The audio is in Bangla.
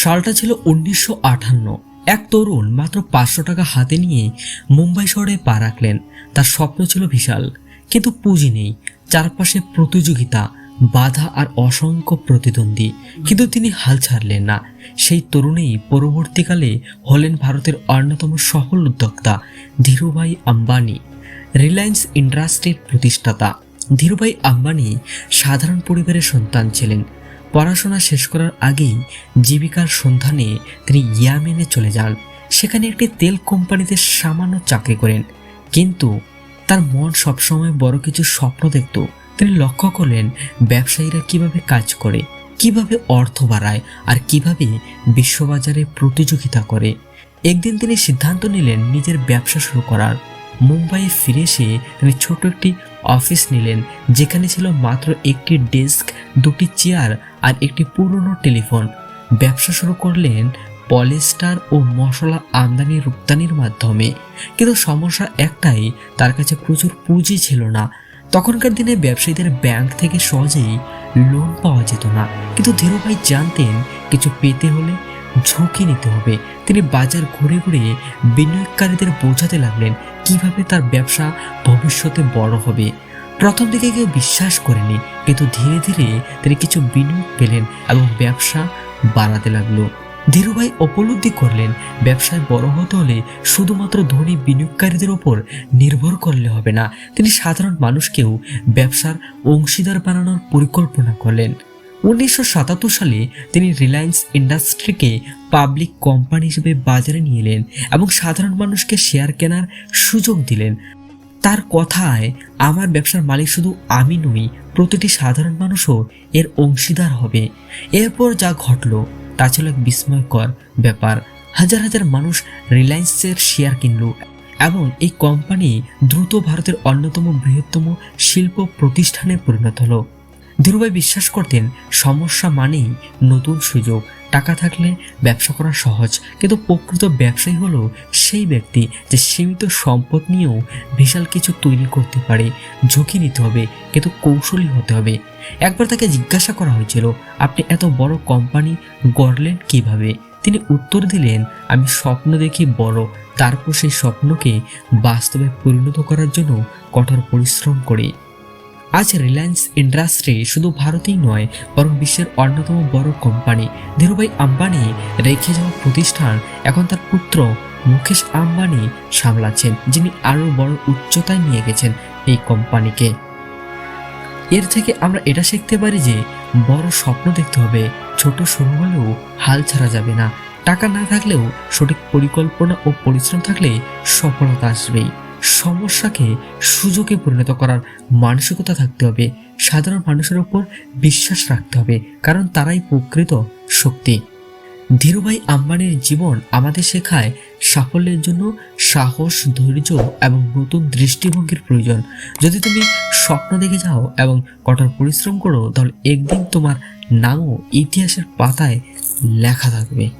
সালটা ছিল উনিশশো আটান্ন। এক তরুণ মাত্র পাঁচশো টাকা হাতে নিয়ে মুম্বাই শহরে পা রাখলেন। তার স্বপ্ন ছিল বিশাল, কিন্তু পুঁজি নেই। চারপাশে প্রতিযোগিতা, বাধা আর অসংখ্য প্রতিদ্বন্দ্বী, কিন্তু তিনি হাল ছাড়লেন না। সেই তরুণেই পরবর্তীকালে হলেন ভারতের অন্যতম সফল উদ্যোক্তা ধীরুভাই আম্বানি, রিলায়েন্স ইন্ডাস্ট্রির প্রতিষ্ঠাতা। ধীরুভাই আম্বানি সাধারণ পরিবারের সন্তান ছিলেন। পড়াশোনা শেষ করার আগেই জীবিকার সন্ধানে তিনি ইয়ামেনে চলে যান। সেখানে একটি তেল কোম্পানিতে সামান্য চাকরি করেন। কিন্তু তার মন সবসময় বড় কিছু স্বপ্ন দেখত। তিনি লক্ষ্য করলেন ব্যবসায়ীরা কীভাবে কাজ করে, কীভাবে অর্থ বাড়ায় আর কীভাবে বিশ্ববাজারে প্রতিযোগিতা করে। একদিন তিনি সিদ্ধান্ত নিলেন নিজের ব্যবসা শুরু করার। মুম্বাইয়ে ফিরে এসে তিনি ছোট একটি অফিস নিলেন, যেখানে ছিল মাত্র একটি ডেস্ক, দুটি চেয়ার আর একটি পুরনো টেলিফোন। ব্যবসা শুরু করলেন পলিস্টার ও মশলা আমদানি রপ্তানির মাধ্যমে। কিন্তু সমস্যা একটাই, তার কাছে প্রচুর পুঁজি ছিল না। তখনকার দিনে ব্যবসায়ীদের ব্যাংক থেকে সহজেই লোন পাওয়া যেত না। কিন্তু ধীরুভাই জানতেন, কিছু পেতে হলে ঝুঁকি নিতে হবে। তিনি বাজার ঘুরে ঘুরে বিনিয়োগকারীদের বোঝাতে লাগলেন কীভাবে তার ব্যবসা ভবিষ্যতে বড় হবে? প্রথম দিকে কেউ বিশ্বাস করেনি, কিন্তু ধীরে ধীরে তিনি কিছু বিনিয়োগ পেলেন এবং ব্যবসা বাড়াতে লাগল। ধীরুভাই উপলব্ধি করলেন, ব্যবসায় বড় হতে হলে শুধুমাত্র ধনী বিনিয়োগকারীদের উপর নির্ভর করলে হবে না, তিনি সাধারণ মানুষকেও ব্যবসার অংশীদার বানানোর পরিকল্পনা করলেন। উনিশশো সাতাত্তর সালে তিনি রিলায়েন্স ইন্ডাস্ট্রিকে পাবলিক কোম্পানি হিসেবে বাজারে নিয়ে এলেন এবং সাধারণ মানুষকে শেয়ার কেনার সুযোগ দিলেন। তার কথায়, আমার ব্যবসার মালিক শুধু আমি নই, প্রতিটি সাধারণ মানুষও এর অংশীদার হবে। এরপর যা ঘটলো, তা ছিল এক বিস্ময়কর ব্যাপার। হাজার হাজার মানুষ রিলায়েন্সের শেয়ার কিনল এবং এই কোম্পানি দ্রুত ভারতের অন্যতম বৃহত্তম শিল্প প্রতিষ্ঠানে পরিণত হলো। ধীরুভাই বিশ্বাস করতেন, সমস্যা মানেই নতুন সুযোগ। টাকা থাকলে ব্যবসা করা সহজ, কিন্তু প্রকৃত ব্যবসায়ী হলো সেই ব্যক্তি যে সীমিত সম্পদ নিয়েও বিশাল কিছু তৈরি করতে পারে, ঝুঁকি নিতে হবে, কিন্তু কৌশলী হতে হবে। একবার তাকে জিজ্ঞাসা করা হয়েছিল, আপনি এত বড় কোম্পানি গড়লেন কীভাবে? তিনি উত্তর দিলেন, আমি স্বপ্ন দেখি বড়, তারপর সেই স্বপ্নকে বাস্তবে পরিণত করার জন্য কঠোর পরিশ্রম করি। আজ রিলায়েন্স ইন্ডাস্ট্রি শুধু ভারতেই নয়, বরং বিশ্বের অন্যতম বড় কোম্পানি। ধীরুভাই আম্বানি রেখে যাওয়া প্রতিষ্ঠান এখন তার পুত্র মুকেশ আম্বানি সামলাচ্ছেন, যিনি আরও বড় উচ্চতায় নিয়ে গেছেন এই কোম্পানিকে। এর থেকে আমরা এটা শিখতে পারি যে, বড় স্বপ্ন দেখতে হবে, ছোট শুরু হলেও হাল ছাড়া যাবে না। টাকা না থাকলেও সঠিক পরিকল্পনা ও পরিশ্রম থাকলে সফলতা আসবেই। সমস্যাকে সুযোগে পরিণত করার মানসিকতা থাকতে হবে। সাধারণ মানুষের উপর বিশ্বাস রাখতে হবে, কারণ তারাই প্রকৃত শক্তি। ধীরুভাই আম্বানির জীবন আমাদের শেখায় সাফল্যের জন্য সাহস, ধৈর্য এবং নতুন দৃষ্টিভঙ্গির প্রয়োজন। যদি তুমি স্বপ্ন দেখে যাও এবং কঠোর পরিশ্রম করো, তাহলে একদিন তোমার নামও ইতিহাসের পাতায় লেখা থাকবে।